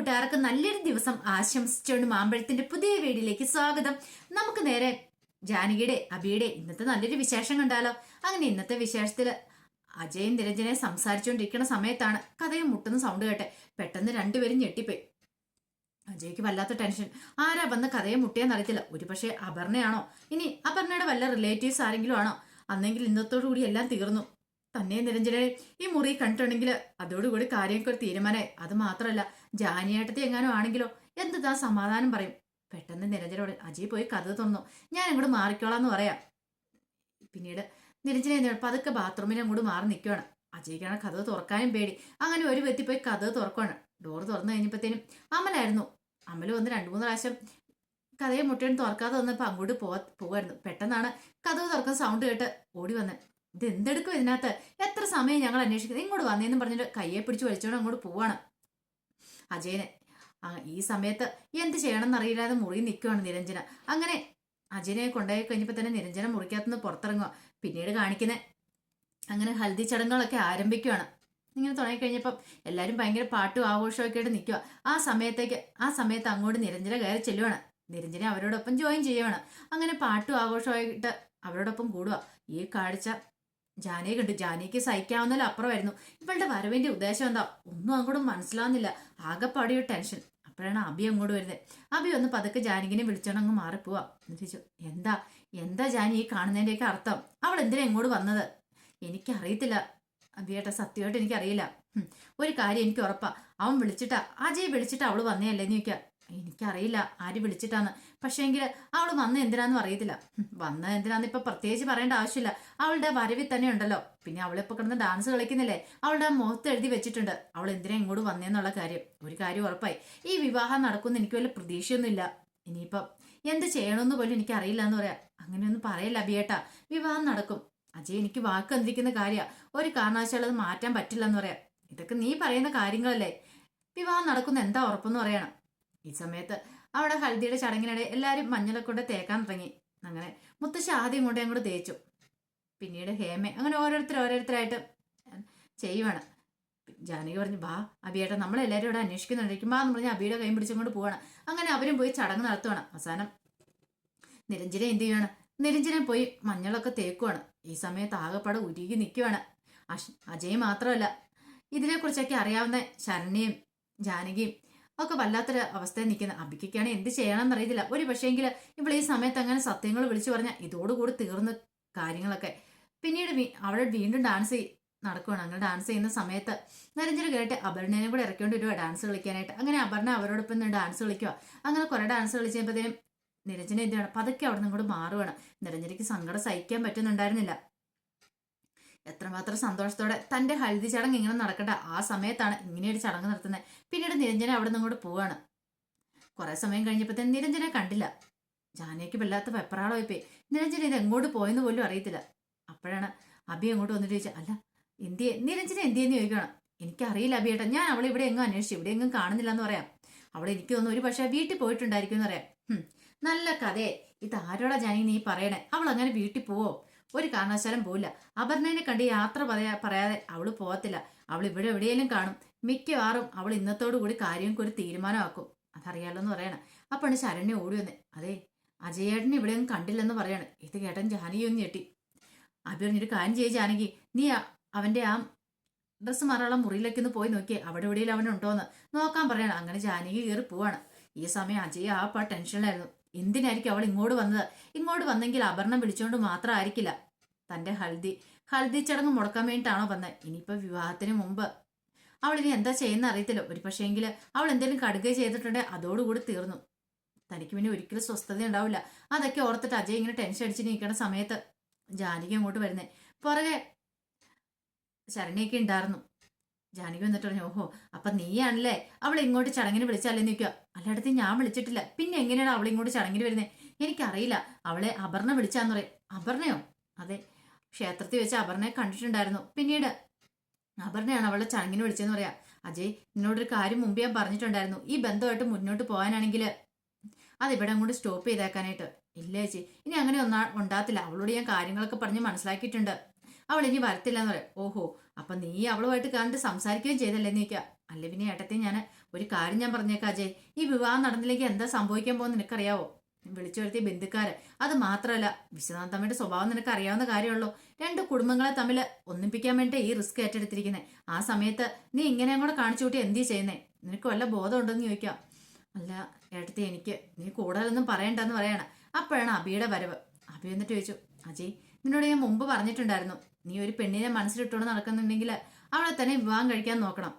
കൂട്ടുകാർക്ക് നല്ലൊരു ദിവസം ആശംസിച്ചുകൊണ്ട് മാമ്പഴത്തിന്റെ പുതിയ വീഡിയോയിലേക്ക് സ്വാഗതം. നമുക്ക് നേരെ ജാനകിയുടെ അബിയുടെ ഇന്നത്തെ നല്ലൊരു വിശേഷം കണ്ടാലോ? അങ്ങനെ ഇന്നത്തെ വിശേഷത്തിൽ അജയും നിരഞ്ജനെ സംസാരിച്ചുകൊണ്ടിരിക്കുന്ന സമയത്താണ് കഥയും മുട്ടുന്ന സൗണ്ട് കേട്ടെ. പെട്ടെന്ന് രണ്ടുപേരും ഞെട്ടിപ്പോയി. അജയ്ക്ക് വല്ലാത്ത ടെൻഷൻ ആരാ വന്ന് കഥയെ അറിയത്തില്ല. ഒരുപക്ഷെ അപർണയാണോ? ഇനി അപർണയുടെ വല്ല റിലേറ്റീവ്സ് ആരെങ്കിലും ആണോ? അന്നെങ്കിൽ ഇന്നത്തോടു കൂടി എല്ലാം തീർന്നു. തന്നെ നിരഞ്ജനെ ഈ മുറി കണ്ടിട്ടുണ്ടെങ്കിൽ അതോടുകൂടി കാര്യമൊക്കെ ഒരു തീരുമാനമായി. അത് മാത്രമല്ല ജാനിയേട്ടത്തി എങ്ങാനും ആണെങ്കിലോ എന്ത് താൻ സമാധാനം പറയും. പെട്ടെന്ന് നിരഞ്ജനോട് അജയ് പോയി കഥ തുറന്നു. ഞാൻ അങ്ങോട്ട് മാറിക്കോളാം എന്ന് പറയാം. പിന്നീട് നിരഞ്ജന എന്നിട്ട് പതുക്കെ ബാത്റൂമിൽ അങ്ങോട്ട് മാറി നിൽക്കുകയാണ് അജയ്ക്കാണ് കഥ തുറക്കാനും പേടി. അങ്ങനെ ഒരു വ്യക്തി പോയി കഥ തുറക്കുകയാണ് ഡോർ തുറന്നു കഴിഞ്ഞപ്പോഴത്തേനും അമലായിരുന്നു. അമൽ വന്ന് രണ്ട് മൂന്ന് പ്രാവശ്യം കഥയെ മുട്ടയും തുറക്കാതെ വന്നപ്പോൾ അങ്ങോട്ട് പോവാ പോവായിരുന്നു. പെട്ടെന്നാണ് കഥ തുറക്കുന്ന സൗണ്ട് കേട്ട് ഓടി വന്ന് ഇത് എന്തെടുക്കും ഇതിനകത്ത്? എത്ര സമയം ഞങ്ങൾ അന്വേഷിക്കുന്നത് ഇങ്ങോട്ട് വന്നേന്ന് പറഞ്ഞിട്ട് കയ്യെ പിടിച്ച് വലിച്ചോണ്ട് അങ്ങോട്ട് പോവാണ്. അജയന്. ഈ സമയത്ത് എന്ത് ചെയ്യണമെന്ന് അറിയില്ലാതെ മുറി നിൽക്കുവാണ് നിരഞ്ജന. അങ്ങനെ അജയനെ കൊണ്ടുപോയി കഴിഞ്ഞപ്പോൾ തന്നെ നിരഞ്ജന മുറിക്കകത്തുനിന്ന് പുറത്തിറങ്ങുക പിന്നീട് കാണിക്കുന്നത് അങ്ങനെ ഹൽദി ചടങ്ങുകളൊക്കെ ആരംഭിക്കുവാണ്. ഇങ്ങനെ തുടങ്ങിക്കഴിഞ്ഞപ്പം എല്ലാവരും ഭയങ്കര പാട്ടും ആഘോഷമൊക്കെ ആയിട്ട് നിൽക്കുക ആ സമയത്തേക്ക് ആ സമയത്ത് അങ്ങോട്ട് നിരഞ്ജന കയറി ചെല്ലുവാണ്. നിരഞ്ജന അവരോടൊപ്പം ജോയിൻ ചെയ്യുവാണ്. അങ്ങനെ പാട്ടും ആഘോഷമായിട്ട് അവരോടൊപ്പം കൂടുക ഈ കാഴ്ച ജാനയെ കണ്ടു. ജാനയ്ക്ക് സഹിക്കാവുന്നതിൽ അപ്പുറമായിരുന്നു. ഇവളുടെ വരവിന്റെ ഉദ്ദേശം എന്താ? ഒന്നും അങ്ങോട്ടും മനസ്സിലാവുന്നില്ല. ആകെപ്പാടിയോ ടെൻഷൻ. അപ്പോഴാണ് അബി അങ്ങോട്ട് വരുന്നത്. അബി ഒന്ന് പതുക്കെ ജാനകിനെ വിളിച്ചോണ്ട് അങ്ങ് മാറിപ്പോവാ. ചോദിച്ചു എന്താ? എന്താ ജാനി ഈ കാണുന്നതിന്റെയൊക്കെ അർത്ഥം? അവൾ എന്തിനാ ഇങ്ങോട്ട് വന്നത്? എനിക്കറിയത്തില്ല അബിയേട്ട. സത്യമായിട്ട് എനിക്കറിയില്ല. ഒരു കാര്യം എനിക്ക് ഉറപ്പാ. അവൻ വിളിച്ചിട്ടാ. അജയ് വിളിച്ചിട്ട് അവൾ വന്നേ അല്ലേ ചോദിക്കുക എനിക്കറിയില്ല. ആര് വിളിച്ചിട്ടാന്ന്. പക്ഷേങ്കിൽ അവൾ വന്ന എന്തിനാന്ന് അറിയത്തില്ല. വന്ന എന്തിനാന്ന് ഇപ്പൊ പ്രത്യേകിച്ച് പറയേണ്ട ആവശ്യമില്ല. അവളുടെ വരവിൽ തന്നെ ഉണ്ടല്ലോ. പിന്നെ അവളിപ്പോ കിടന്ന് ഡാൻസ് കളിക്കുന്നില്ലേ? അവളുടെ മുഖത്ത് എഴുതി വെച്ചിട്ടുണ്ട്. അവൾ എന്തിനാ ഇങ്ങോട്ട് വന്നേന്നുള്ള കാര്യം. ഒരു കാര്യം ഉറപ്പായി. ഈ വിവാഹം നടക്കുമെന്ന് എനിക്ക് വല്ല പ്രതീക്ഷയൊന്നുമില്ല. ഇനിയിപ്പം എന്ത് ചെയ്യണമെന്ന് പോലും എനിക്ക് അറിയില്ല എന്ന് പറയാം. അങ്ങനെയൊന്നും പറയല്ല അബിയേട്ടാ വിവാഹം നടക്കും. അജയ് എനിക്ക് വാക്ക് എന്തിരിക്കുന്ന കാര്യ. ഒരു കാരണവശാലും അത് മാറ്റാൻ പറ്റില്ല എന്ന് പറയാം. ഇതൊക്കെ നീ പറയുന്ന കാര്യങ്ങളല്ലേ. വിവാഹം നടക്കുന്ന എന്താ ഉറപ്പെന്ന് പറയണം. ഈ സമയത്ത് അവിടെ ഹൽദിയുടെ ചടങ്ങിനിടെ എല്ലാവരും മഞ്ഞളെ കൊണ്ട് തേക്കാൻ തുടങ്ങി. അങ്ങനെ മുത്തശ്ശി ആദ്യം കൊണ്ട് അങ്ങോട്ട് തേച്ചു. പിന്നീട് ഹേമ അങ്ങനെ ഓരോരുത്തർ ഓരോരുത്തരായിട്ട് ചെയ്യുവാണ്. ജാനകി പറഞ്ഞു ബാ അബിയേട്ട നമ്മളെല്ലാവരും ഇവിടെ അന്വേഷിക്കുന്നുണ്ടായിരിക്കും ബാ എന്ന് പറഞ്ഞ് അബിയുടെ കൈ പിടിച്ചുകൊണ്ട് പോവാണ്. അങ്ങനെ അവരും പോയി ചടങ്ങ് നടത്തുവാണ്. അവസാനം നിരഞ്ജന എന്ത് ചെയ്യുവാണ്? നിരഞ്ജന പോയി മഞ്ഞളൊക്കെ തേക്കുവാണ്. ഈ സമയത്ത് ആകെപ്പാടെ ഉരുകി നിൽക്കുവാണ് അജയ് മാത്രമല്ല ഇതിനെക്കുറിച്ചൊക്കെ അറിയാവുന്ന ശരണ്യയും ജാനകിയും ഒക്കെ വല്ലാത്തൊരു അവസ്ഥയിൽ നിൽക്കുന്ന അബിക്കൊക്കെയാണ് എന്ത് ചെയ്യണമെന്ന് അറിയത്തില്ല. ഒരു പക്ഷേങ്കിൽ ഇവൾ ഈ സമയത്ത് അങ്ങനെ സത്യങ്ങൾ വിളിച്ചു പറഞ്ഞാൽ ഇതോടുകൂടി തീർന്ന കാര്യങ്ങളൊക്കെ. പിന്നീട് അവിടെ വീണ്ടും ഡാൻസ് നടക്കുവാണ്. അങ്ങനെ ഡാൻസ് ചെയ്യുന്ന സമയത്ത് നിരഞ്ജന കേട്ട് അപർണേനെ കൂടെ ഇറക്കിക്കൊണ്ട് വരുവാ ഡാൻസ് കളിക്കാനായിട്ട്. അങ്ങനെ അപർണ അവരോടൊപ്പം നിന്ന് ഡാൻസ് കളിക്കുക അങ്ങനെ കുറെ ഡാൻസ് കളിച്ചപ്പോഴത്തേനും നിരഞ്ജന എന്താണ് പതുക്കെ അവിടെ നിന്ന് കൂടെ മാറുവാണ്. നിരഞ്ജനയ്ക്ക് സങ്കടം സഹിക്കാൻ പറ്റുന്നുണ്ടായിരുന്നില്ല. എത്രമാത്രം സന്തോഷത്തോടെ തന്റെ ഹൽദി ചടങ്ങ് ഇങ്ങനെ നടക്കണ്ട ആ സമയത്താണ് ഇങ്ങനെയൊരു ചടങ്ങ് നടത്തുന്നത്. പിന്നീട് നിരഞ്ജന അവിടെ നിന്ന് കൂടെ പോവാണ്. കുറെ സമയം കഴിഞ്ഞപ്പോഴത്തേന് നിരഞ്ജനെ കണ്ടില്ല. ജാനയ്ക്ക് വല്ലാത്ത വെപ്രാളമായി പോയി നിരഞ്ജന ഇത് എങ്ങോട്ട് പോയെന്ന് പോലും അറിയത്തില്ല. അപ്പോഴാണ് അബി അങ്ങോട്ട് വന്നിട്ട് ചോദിച്ചാൽ അല്ല എന്തിയെ? നിരഞ്ജന എന്തിയെന്ന് ചോദിക്കണം എനിക്കറിയില്ല അബിയേട്ടാ. ഞാൻ അവളെ ഇവിടെ എങ്ങും അന്വേഷിച്ചു. ഇവിടെ എങ്ങും കാണുന്നില്ല എന്ന് പറയാം. അവിടെ എനിക്ക് തോന്നുന്നു ഒരു പക്ഷേ വീട്ടിൽ പോയിട്ടുണ്ടായിരിക്കും എന്ന് പറയാം നല്ല കഥയെ. ഇത് ആരോടാ ജാനി നീ പറയണേ? അവൾ അങ്ങനെ വീട്ടിൽ പോവോ? ഒരു കാരണവശാലും പോവില്ല. അപർണേനെ കണ്ട് യാത്ര പറയാ പറയാതെ അവൾ പോകത്തില്ല. അവൾ ഇവിടെ എവിടെയെങ്കിലും കാണും. മിക്കവാറും അവൾ ഇന്നത്തോടു കൂടി കാര്യങ്ങൾക്ക് ഒരു തീരുമാനമാക്കും. അതറിയാലോ എന്ന് പറയണം. അപ്പാണ് ശരണ്യ ഓടി വന്നേ. അതെ അജയേട്ടനെ ഇവിടെയൊന്നും കണ്ടില്ലെന്ന് പറയാണ്. ഇത് കേട്ടൻ ജാനകിയൊന്നും ഞെട്ടി. അഭി പറഞ്ഞൊരു കാര്യം ചെയ്യ ജാനകി. നീ അവന്റെ ആ ഡ്രസ്സ് മാറാനുള്ള മുറിയിലേക്ക് ഒന്ന് പോയി നോക്കിയേ. അവിടെ എവിടെയെങ്കിലും അവനുണ്ടോന്ന് നോക്കാൻ പറയണം. അങ്ങനെ ജാനകി കയറി പോവാണ്. ഈ സമയം അജയ് ആ ടെൻഷനിലായിരുന്നു എന്തിനായിരിക്കും അവൾ ഇങ്ങോട്ട് വന്നത്? ഇങ്ങോട്ട് വന്നെങ്കിൽ അപർണം വിളിച്ചുകൊണ്ട് മാത്രമായിരിക്കില്ല തന്റെ ഹൽദി. ഹൽദി ചടങ്ങ് മുടക്കാൻ വേണ്ടിയിട്ടാണോ വന്നത് ഇനിയിപ്പോ വിവാഹത്തിന് മുമ്പ്. അവൾ ഇനി എന്താ ചെയ്യുന്ന അറിയത്തില്ല. ഒരു പക്ഷേങ്കിൽ അവൾ എന്തെങ്കിലും കടുക ചെയ്തിട്ടുണ്ടെ അതോടുകൂടി തീർന്നു. തനിക്ക് പിന്നെ ഒരിക്കലും സ്വസ്ഥത ഉണ്ടാവില്ല. അതൊക്കെ ഓർത്തിട്ട് അജയ് ഇങ്ങനെ ടെൻഷൻ അടിച്ച് നിൽക്കുന്ന സമയത്ത് ജാനകി അങ്ങോട്ട് വരുന്നേ. പുറകെ ശരണിയൊക്കെ ഉണ്ടായിരുന്നു. ജാനകി വന്നിട്ട് പറഞ്ഞു ഓഹോ അപ്പൊ നീയാണല്ലേ അവൾ ഇങ്ങോട്ട് ചടങ്ങിന് വിളിച്ചല്ലേ നിൽക്കുക? അല്ലാടത്ത് ഞാൻ വിളിച്ചിട്ടില്ല. പിന്നെ എങ്ങനെയാണ് അവൾ ഇങ്ങോട്ട് ചടങ്ങിന് വരുന്നത് എനിക്കറിയില്ല. അവളെ അപർണ വിളിച്ചാന്ന് പറയും. അപർണയോ? അതെ. ക്ഷേത്രത്തിൽ വെച്ച് അപർണയെ കണ്ടിട്ടുണ്ടായിരുന്നു. പിന്നീട് അപർണയാണ് അവളെ ചടങ്ങിന് വിളിച്ചതെന്ന് പറയാം. അജയ് നിന്നോടൊരു കാര്യം മുമ്പ് ഞാൻ പറഞ്ഞിട്ടുണ്ടായിരുന്നു. ഈ ബന്ധമായിട്ട് മുന്നോട്ട് പോകാനാണെങ്കിൽ അതിവിടെ അങ്ങോട്ട് സ്റ്റോപ്പ് ചെയ്തേക്കാനായിട്ട്. ഇല്ല ചേച്ചി ഇനി അങ്ങനെ ഒന്നാ ഉണ്ടാകത്തില്ല. അവളോട് ഞാൻ കാര്യങ്ങളൊക്കെ പറഞ്ഞ് മനസ്സിലാക്കിയിട്ടുണ്ട്. അവൾ ഇനി വരത്തില്ല എന്ന് പറയാം. ഓഹോ അപ്പൊ നീ അവളുമായിട്ട് കണ്ട് സംസാരിക്കുകയും ചെയ്തല്ലേ നീക്ക? അല്ല പിന്നെ ഏട്ടത്തെ ഞാൻ ഒരു കാര്യം ഞാൻ പറഞ്ഞേക്കാം അജയ് ഈ വിവാഹം നടന്നില്ലെങ്കിൽ എന്താ സംഭവിക്കാൻ പോകുന്ന നിനക്കറിയാവോ? വിളിച്ചു വരുത്തിയ ബന്ധുക്കാര് അത് മാത്രമല്ല വിശ്വനാഥ് തമ്മിയുടെ സ്വഭാവം നിനക്ക് അറിയാവുന്ന കാര്യമുള്ളൂ. രണ്ട് കുടുംബങ്ങളെ തമ്മിൽ ഒന്നിപ്പിക്കാൻ വേണ്ടി ഈ റിസ്ക് ഏറ്റെടുത്തിരിക്കുന്നത് ആ സമയത്ത് നീ ഇങ്ങനെ കൂടെ കാണിച്ചു കൂട്ടി എന്തി ചെയ്യുന്നേ? നിനക്ക് വല്ല ബോധം ഉണ്ടെന്ന് ചോദിക്കാം. അല്ല ഏട്ടത്തി എനിക്ക് നീ കൂടുതലൊന്നും പറയണ്ടെന്ന് പറയണം. അപ്പോഴാണ് അബിയുടെ വരവ്. അബി എന്നിട്ട് ചോദിച്ചു അജയ് നിന്നോട് ഞാൻ മുമ്പ് പറഞ്ഞിട്ടുണ്ടായിരുന്നു നീ ഒരു പെണ്ണിനെ മനസ്സിലിട്ടുകൊണ്ട് നടക്കുന്നുണ്ടെങ്കിൽ അവളെ തന്നെ വിവാഹം കഴിക്കാൻ നോക്കണം.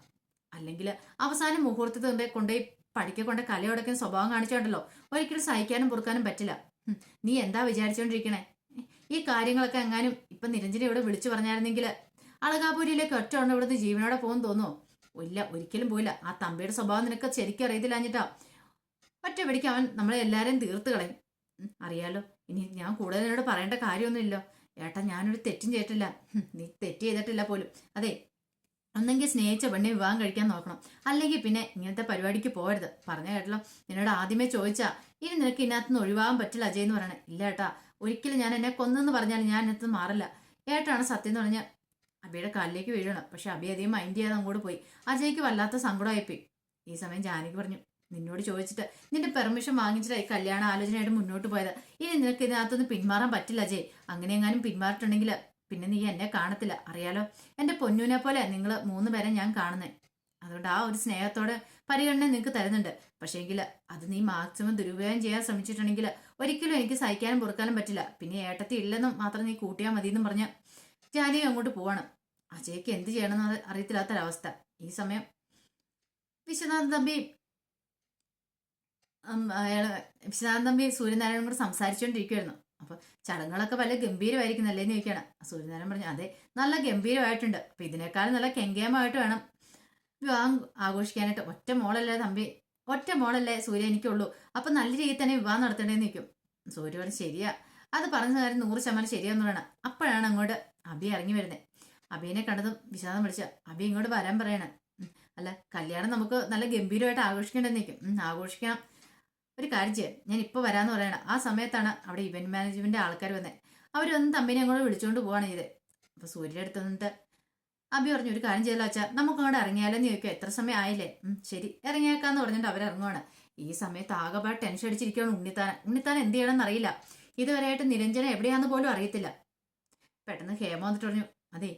അല്ലെങ്കിൽ അവസാന മുഹൂർത്തത്തിൽ കൊണ്ട് കൊണ്ടുപോയി പഠിക്കെ കൊണ്ട് കലയോടൊക്കെ സ്വഭാവം കാണിച്ചോണ്ടല്ലോ ഒരിക്കലും സഹിക്കാനും പൊറുക്കാനും പറ്റില്ല. നീ എന്താ വിചാരിച്ചോണ്ടിരിക്കണേ? ഈ കാര്യങ്ങളൊക്കെ എങ്ങാനും ഇപ്പൊ നിരഞ്ജന ഇവിടെ വിളിച്ചു പറഞ്ഞായിരുന്നെങ്കിൽ അളകാപുരിയിലേക്ക് ഒറ്റ ഉണ്ട് ഇവിടുന്ന് ജീവനോടെ പോകും തോന്നുമോ ഇല്ല ഒരിക്കലും പോയില്ല ആ തമ്പിയുടെ സ്വഭാവം നിനക്ക് ശരിക്കും അറിയത്തില്ല എന്നിട്ടാ ഒറ്റ പിടിക്ക് അവൻ നമ്മളെ എല്ലാരെയും തീർത്ത് കളയും. അറിയാലോ. ഇനി ഞാൻ കൂടുതൽ എന്നോട് പറയേണ്ട കാര്യമൊന്നുമില്ലോ. ഏട്ടാ ഞാനൊരു തെറ്റും ചെയ്തിട്ടില്ല. നീ തെറ്റ് ചെയ്തിട്ടില്ല പോലും. അതെ ഒന്നെങ്കിൽ സ്നേഹിച്ച പെണ്ണെ വിവാഹം കഴിക്കാൻ നോക്കണം. അല്ലെങ്കിൽ പിന്നെ ഇങ്ങനത്തെ പരിപാടിക്ക് പോകരുത്. പറഞ്ഞ കേട്ടല്ലോ. നിന്നോട് ആദ്യമേ ചോദിച്ചാ ഇനി നിനക്ക് ഇതിനകത്തുനിന്ന് ഒഴിവാകാൻ പറ്റില്ല അജയ് എന്ന് പറയണേ. ഇല്ല ഏട്ടാ ഒരിക്കലും ഞാൻ എന്നെ കൊന്നെന്ന് പറഞ്ഞാൽ ഞാൻ ഇതിനകത്ത് മാറില്ല. ഏട്ടാണ് സത്യം എന്ന് പറഞ്ഞാൽ അബിയുടെ കാലിലേക്ക് വീഴണം. പക്ഷെ അബി അധികം മൈൻഡ് ചെയ്യാതെ അങ്ങോട്ട് പോയി. അജയ്ക്ക് വല്ലാത്ത സങ്കടമായിപ്പോയി. ഈ സമയം ജാനകി പറഞ്ഞു നിന്നോട് ചോദിച്ചിട്ട് നിന്റെ പെർമിഷൻ വാങ്ങിച്ചിട്ടായി കല്യാണ ആലോചനയായിട്ട് മുന്നോട്ട് പോയത്? ഇനി നിനക്ക് ഇതിനകത്തൊന്നും പിന്മാറാൻ പറ്റില്ല അജയ് അങ്ങനെ എങ്ങാനും പിന്മാറിട്ടുണ്ടെങ്കിൽ പിന്നെ നീ എന്നെ കാണത്തില്ല അറിയാലോ? എന്റെ പൊന്നൂനെ പോലെ നിങ്ങൾ മൂന്ന് പേരെ ഞാൻ കാണുന്നേ. അതുകൊണ്ട് ആ ഒരു സ്നേഹത്തോടെ പരിഗണന നിനക്ക് തരുന്നുണ്ട്. പക്ഷേങ്കിൽ അത് നീ മാക്സിമം ദുരുപയോഗം ചെയ്യാൻ ശ്രമിച്ചിട്ടുണ്ടെങ്കിൽ ഒരിക്കലും എനിക്ക് സഹിക്കാനും പൊറുക്കാനും പറ്റില്ല. പിന്നെ ഏട്ടത്തി ഇല്ലെന്നും മാത്രം നീ കൂട്ടിയാൽ മതി എന്നും പറഞ്ഞ് ജാനകി അങ്ങോട്ട് പോവാണ്. അജയ്ക്ക് എന്ത് ചെയ്യണമെന്ന് അറിയത്തില്ലാത്തൊരവസ്ഥ. ഈ സമയം വിശ്വനാഥൻ തമ്പി ഉം, അയാൾ വിശ്വനാഥൻ തമ്പി സൂര്യനാരായണൻ കൂടെ സംസാരിച്ചുകൊണ്ടിരിക്കുവായിരുന്നു അപ്പൊ ചടങ്ങുകളൊക്കെ വല്ല ഗംഭീരമായിരിക്കുന്നല്ലേ എന്ന് ചോദിക്കുകയാണ്. സൂര്യനാരായണൻ പറഞ്ഞു അതെ നല്ല ഗംഭീരമായിട്ടുണ്ട്. അപ്പൊ ഇതിനേക്കാളും നല്ല കെങ്കേമായിട്ട് വേണം. വിവാഹം ആഘോഷിക്കാനായിട്ട്. ഒറ്റ മോളല്ലേ തമ്പി? ഒറ്റ മോളല്ലേ സൂര്യ എനിക്കുള്ളൂ. അപ്പൊ നല്ല രീതിയിൽ തന്നെ വിവാഹം നടത്തേണ്ടതെന്ന് നിൽക്കും സൂര്യ പറഞ്ഞു ശരിയാ. അത് പറഞ്ഞ കാര്യം നൂറ് ശതമാനം ശരിയാന്ന് പറയണം. അപ്പോഴാണ് അങ്ങോട്ട് അബി ഇറങ്ങി വരുന്നത് അബീനെ കണ്ടതും വിശാദം വിളിച്ച അബി ഇങ്ങോട്ട് വരാൻ പറയണേ. അല്ല കല്യാണം നമുക്ക് നല്ല ഗംഭീരമായിട്ട് ആഘോഷിക്കേണ്ടെന്ന് നിൽക്കും ആഘോഷിക്കാം ഒരു കാര്യം ചെയ്യാം. ഞാൻ ഇപ്പോൾ വരാമെന്ന് പറയണം. ആ സമയത്താണ് അവിടെ ഇവന്റ് മാനേജ്മെന്റ് ആൾക്കാർ വന്നത് അവരൊന്നും തമ്മിനെ അങ്ങോട്ട് വിളിച്ചുകൊണ്ട് പോവാണ് ചെയ്തത് അപ്പോൾ സൂര്യയുടെ അടുത്ത് നിന്നിട്ട് അബി പറഞ്ഞു ഒരു കാര്യം ചെയ്യലോ അച്ഛാ. നമുക്ക് അങ്ങോട്ട് ഇറങ്ങിയാലോന്ന് ചോദിക്കുക എത്ര സമയം ആയില്ലേ? ശരി. ഇറങ്ങിയേക്കാന്ന് പറഞ്ഞിട്ട് അവരിറങ്ങുവാണ് ഈ സമയത്ത് ആകെപ്പാട് ടെൻഷൻ അടിച്ചിരിക്കുകയാണ് ഉണ്ണിത്താൻ. ഉണ്ണിത്താൻ എന്ത് ചെയ്യണമെന്ന് അറിയില്ല. ഇതുവരെയായിട്ട് നിരഞ്ജന എവിടെയാന്ന് പോലും അറിയത്തില്ല. പെട്ടെന്ന് ഹേമ വന്നിട്ട് പറഞ്ഞു അതെ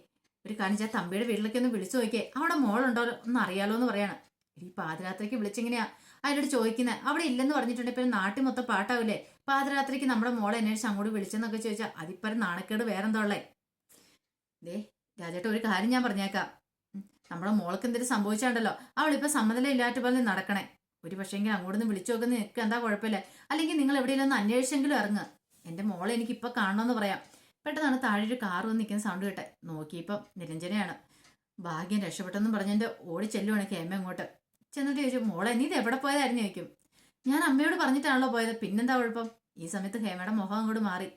ഒരു കാര്യം ചെയ്യാൻ തമ്പിയുടെ വീട്ടിലേക്ക് ഒന്ന് വിളിച്ചു നോക്കിയേ. അവിടെ മോളുണ്ടോ ഒന്ന് അറിയാലോ എന്ന് പറയാണ്. ഈ പാതിരാത്രിക്ക് വിളിച്ചെങ്ങനെയാ? അതിനോട് ചോദിക്കുന്നത് അവിടെ ഇല്ലെന്ന് പറഞ്ഞിട്ടുണ്ടെങ്കിൽ പിന്നെ നാട്ടിൽ മൊത്തം പാട്ടാവില്ലേ? പാതിരാത്രിക്ക് നമ്മുടെ മോളെ അന്വേഷിച്ച് അങ്ങോട്ട് വിളിച്ചെന്നൊക്കെ ചോദിച്ചാൽ അതിപ്പരം നാണക്കേട് വേറെന്താ ദേ രാജേട്ട ഒരു കാര്യം ഞാൻ പറഞ്ഞേക്കാം. നമ്മുടെ മോൾക്ക് എന്തെങ്കിലും സംഭവിച്ചാണ്ടല്ലോ. അവളിപ്പോ സമ്മതം ഇല്ലാത്ത പോലെ നടക്കണേ. ഒരു പക്ഷേങ്കിൽ അങ്ങോട്ട് നിന്ന് വിളിച്ചു നോക്കുന്ന നിനക്ക് എന്താ കുഴപ്പമില്ല. അല്ലെങ്കിൽ നിങ്ങൾ എവിടെയെങ്കിലും അന്വേഷിച്ചെങ്കിലും ഇറങ്ങുക എന്റെ മോളെ എനിക്ക് ഇപ്പൊ കാണണമെന്ന് പറയാം. പെട്ടെന്നാണ് താഴെ ഒരു കാർ വന്ന് നിൽക്കുന്ന സൗണ്ട് കേട്ടെ. നോക്കിയപ്പം നിരഞ്ജനയാണ്. ഭാഗ്യം രക്ഷപ്പെട്ടെന്ന് പറഞ്ഞെന്റെ ഓടി ചെല്ലുവാണ് കേമ അങ്ങോട്ട്. ചെന്നിട്ട് ചോദിച്ചു മോളെ നീ ഇത് എവിടെ പോയതായിരുന്നു? ചോദിക്കും. ഞാൻ അമ്മയോട് പറഞ്ഞിട്ടാണല്ലോ പോയത്. പിന്നെന്താ കുഴപ്പം? ഈ സമയത്ത് ഹേമയുടെ മുഖം അങ്ങോട്ട് മാറി.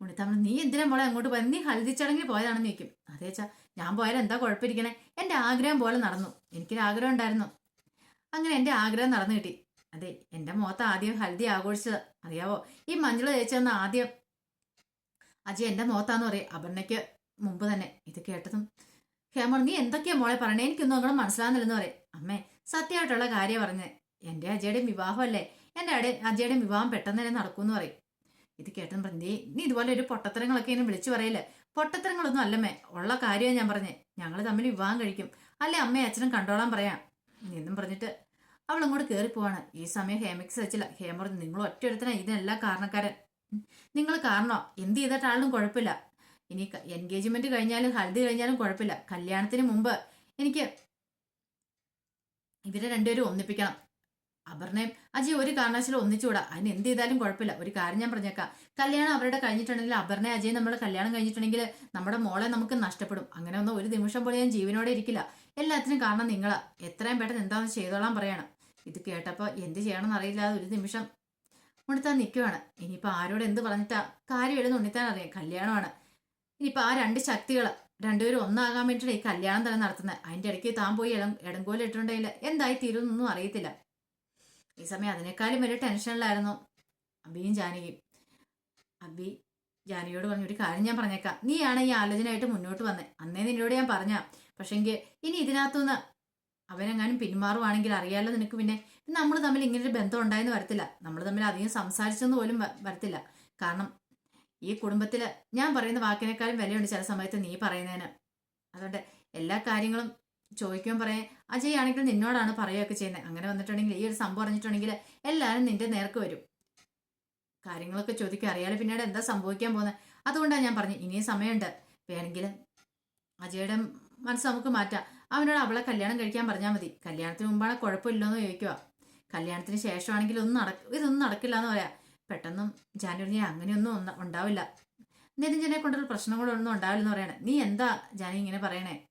ഉണ്ണിത്തമ്മ നീ എന്തിനാ മോളെ അങ്ങോട്ട് പോയത്? നീ ഹൽദി ചടങ്ങിൽ പോയതാണെന്ന് ചോദിക്കും. അതേച്ചാ ഞാൻ പോയാലും എന്താ കുഴപ്പമിരിക്കണേ? എന്റെ ആഗ്രഹം പോലെ നടന്നു. എനിക്കൊരു ആഗ്രഹം ഉണ്ടായിരുന്നു. അങ്ങനെ എന്റെ ആഗ്രഹം നടന്നു കിട്ടി. അതെ എന്റെ മുഖത്ത് ആദ്യം ഹൽദി ആഘോഷിച്ചത്. അറിയാവോ? ഈ മഞ്ഞൾ തേച്ചെന്ന് ആദ്യം അജയ് എന്റെ മുഖത്താന്ന് പറയും അപർണയ്ക്ക് മുമ്പ് തന്നെ. ഇത് കേട്ടതും ഹേമ നീ എന്തൊക്കെയാ മോളെ പറയണേ? എനിക്കൊന്നും അങ്ങനെ മനസ്സിലാകുന്നില്ലെന്ന് പറയും. അമ്മേ സത്യമായിട്ടുള്ള കാര്യം പറഞ്ഞേ എന്റെ അജയുടെയും വിവാഹമല്ലേ? എന്റെ അടെ അജയുടെയും വിവാഹം പെട്ടെന്ന് തന്നെ നടക്കുമെന്ന് പറയും. ഇത് കേട്ടെന്ന് പറഞ്ഞു നീ ഇതുപോലെ ഒരു പൊട്ടത്തരങ്ങളൊക്കെ ഇങ്ങനെ വിളിച്ചു പറയില്ലേ? പൊട്ടത്തരങ്ങളൊന്നും അല്ലമ്മേ ഉള്ള കാര്യമാണ് ഞാൻ പറഞ്ഞേ. ഞങ്ങൾ തമ്മിൽ വിവാഹം കഴിക്കും. അല്ലേ അമ്മയും അച്ഛനും കണ്ടോളാൻ പറയാം. എന്നും പറഞ്ഞിട്ട് അവൾ അങ്ങോട്ട് കയറി പോവാണ്. ഈ സമയം ഹേമയ്ക്ക് സച്ചില്ല ഹേമ പറഞ്ഞു നിങ്ങൾ ഒറ്റയൊരുത്തന ഇതിനെല്ലാം കാരണക്കാരൻ. നിങ്ങൾ കാരണോ? എന്ത് ചെയ്തിട്ടാളും കുഴപ്പമില്ല. ഇനി എൻഗേജ്മെന്റ് കഴിഞ്ഞാലും ഹൽദി കഴിഞ്ഞാലും കുഴപ്പമില്ല. കല്യാണത്തിന് മുമ്പ് എനിക്ക് ഇവരെ രണ്ടുപേരും ഒന്നിപ്പിക്കണം. അപർണയും അജയ് ഒരു കാരണവശാലും ഒന്നിച്ചുകൂടാ. അതിന് എന്ത് ചെയ്താലും കുഴപ്പമില്ല. ഒരു കാര്യം ഞാൻ പറഞ്ഞേക്കാം. കല്യാണം അവരുടെ കഴിഞ്ഞിട്ടുണ്ടെങ്കിൽ അപർണയും അജയ് നമ്മൾ കല്യാണം കഴിഞ്ഞിട്ടുണ്ടെങ്കിൽ നമ്മുടെ മോളെ നമുക്ക് നഷ്ടപ്പെടും. അങ്ങനെ ഒന്നും ഒരു നിമിഷം പോലും ഞാൻ ജീവനോടെ ഇരിക്കില്ല. എല്ലാത്തിനും കാരണം നിങ്ങളാ. എത്രയും പെട്ടെന്ന് എന്താണെന്ന് ചെയ്തോളാൻ പറയണം. ഇത് കേട്ടപ്പോൾ എന്ത് ചെയ്യണമെന്ന് അറിയില്ലാതെ ഒരു നിമിഷം ഉണ്ണിത്താൻ നിൽക്കുവാണ് ഇനിയിപ്പോൾ ആരോട് എന്ത് പറഞ്ഞിട്ടാ? കാര്യം എഴുതുന്ന ഉണ്ണിത്താൻ അറിയാം. കല്യാണമാണ്. ഇനിയിപ്പോൾ ആ രണ്ട് ശക്തികൾ രണ്ടുപേരും ഒന്നാകാൻ വേണ്ടിയിട്ട് ഈ കല്യാണം തന്നെ നടത്തുന്നത് അതിന്റെ ഇടയ്ക്ക് താൻ പോയി ഇടം ഇടങ്കോൽ ഇട്ടുണ്ടെങ്കിൽ എന്തായി തീരുമെന്നൊന്നും അറിയത്തില്ല. ഈ സമയം അതിനേക്കാളും വലിയ ടെൻഷനിലായിരുന്നു അബിയും ജാനകിയും. അബി ജാനകിയോട് പറഞ്ഞു ഒരു കാര്യം ഞാൻ പറഞ്ഞേക്കാം. നീയാണ് ഈ ആലോചനയായിട്ട് മുന്നോട്ട് വന്നത് അന്നേ നിന്നോട് ഞാൻ പറഞ്ഞ. പക്ഷെങ്കിൽ ഇനി ഇതിനകത്തുനിന്ന് അവനെങ്ങാനും പിന്മാറുവാണെങ്കിൽ അറിയാലോ നിനക്ക് പിന്നെ. നമ്മൾ തമ്മിൽ ഇങ്ങനൊരു ബന്ധം ഉണ്ടായെന്ന് വരത്തില്ല. നമ്മൾ തമ്മിൽ അധികം സംസാരിച്ചെന്ന് പോലും വരത്തില്ല. കാരണം ഈ കുടുംബത്തിൽ ഞാൻ പറയുന്ന വാക്കിനേക്കാളും വിലയുണ്ട് ചില സമയത്ത് നീ പറയുന്നതിന്. അതുകൊണ്ട് എല്ലാ കാര്യങ്ങളും ചോദിക്കുമ്പോൾ പറയാൻ അജയ് ആണെങ്കിൽ നിന്നോടാണ് പറയുകയൊക്കെ ചെയ്യുന്നത്. അങ്ങനെ വന്നിട്ടുണ്ടെങ്കിൽ ഈ ഒരു സംഭവം അറിഞ്ഞിട്ടുണ്ടെങ്കിൽ എല്ലാവരും നിന്റെ നേർക്ക് വരും. കാര്യങ്ങളൊക്കെ ചോദിക്കുക അറിയാതെ പിന്നീട് എന്താ സംഭവിക്കാൻ പോകുന്നത്. അതുകൊണ്ടാണ് ഞാൻ പറഞ്ഞു ഇനിയും സമയമുണ്ട്. വേണമെങ്കിൽ അജയുടെ മനസ്സ് നമുക്ക് മാറ്റാം. അവനോട് അവളെ കല്യാണം കഴിക്കാൻ പറഞ്ഞാൽ മതി. കല്യാണത്തിന് മുമ്പാണ് കുഴപ്പമില്ലെന്ന് ചോദിക്കുക കല്യാണത്തിന് ശേഷമാണെങ്കിൽ ഒന്നും നടക്ക ഇതൊന്നും നടക്കില്ല എന്ന് പറയാം. പെട്ടെന്നും ജാനുവിനെ അങ്ങനെയൊന്നും ഉണ്ടാവില്ല. നിരഞ്ജനെ കൊണ്ടുള്ള പ്രശ്നങ്ങളൊന്നും ഉണ്ടാവില്ലെന്ന് പറയണേ. നീ എന്താ ജാനി ഇങ്ങനെ പറയണേ.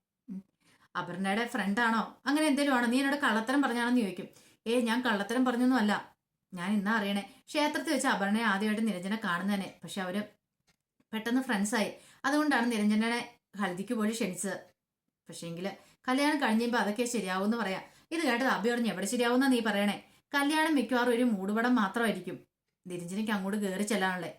അപർണയുടെ ഫ്രണ്ടാണോ അങ്ങനെ എന്തെങ്കിലും ആണോ? നീ എന്നോട് കള്ളത്തരം പറഞ്ഞാണെന്ന് ചോദിക്കും. ഏ ഞാൻ കള്ളത്തരം പറഞ്ഞൊന്നും അല്ല. ഞാൻ ഇന്നാ അറിയണേ. ക്ഷേത്രത്തിൽ വെച്ച് അപർണയെ ആദ്യമായിട്ട് നിരഞ്ജനെ കാണുന്നതന്നെ. പക്ഷെ അവർ പെട്ടെന്ന് ഫ്രണ്ട്സായി അതുകൊണ്ടാണ് നിരഞ്ജനെ ഹൽദിക്ക് പോയി ക്ഷണിച്ചത്. പക്ഷേങ്കിൽ കല്യാണം കഴിഞ്ഞപ്പോൾ അതൊക്കെ ശരിയാവും എന്ന് പറയാം. ഇത് കേട്ടത് അഭിയോടഞ്ഞ് എവിടെ ശരിയാവുന്ന നീ പറയണേ? കല്യാണം മിക്കവാറും ഒരു മൂടുപടം മാത്രമായിരിക്കും. നിരഞ്ജനയ്ക്ക് അങ്ങോട്ട് കയറി ചെല്ലാനുള്ളേ.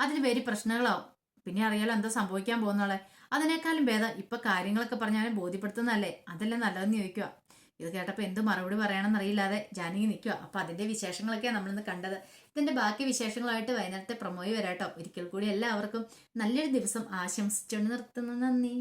അതിന് പേര് പ്രശ്നങ്ങളാവും. പിന്നെ അറിയാലോ എന്താ സംഭവിക്കാൻ പോകുന്നുള്ളേ അതിനേക്കാളും ഭേദം ഇപ്പൊ കാര്യങ്ങളൊക്കെ പറഞ്ഞാലും ബോധ്യപ്പെടുത്തുന്നതല്ലേ? അതല്ലേ നല്ലതെന്ന് ചോദിക്കുക ഇത് കേട്ടപ്പോൾ എന്ത് മറുപടി പറയണമെന്നറിയില്ലാതെ ജാനകി നിൽക്കുക അപ്പൊ അതിന്റെ വിശേഷങ്ങളൊക്കെയാണ് നമ്മളിന്ന് കണ്ടത്. ഇതിന്റെ ബാക്കി വിശേഷങ്ങളായിട്ട് വൈകുന്നേരത്തെ പ്രമോയി വരാട്ടോ. ഒരിക്കൽ കൂടി എല്ലാവർക്കും നല്ലൊരു ദിവസം ആശംസിച്ചുകൊണ്ട് നിർത്തുന്നു. നന്ദി.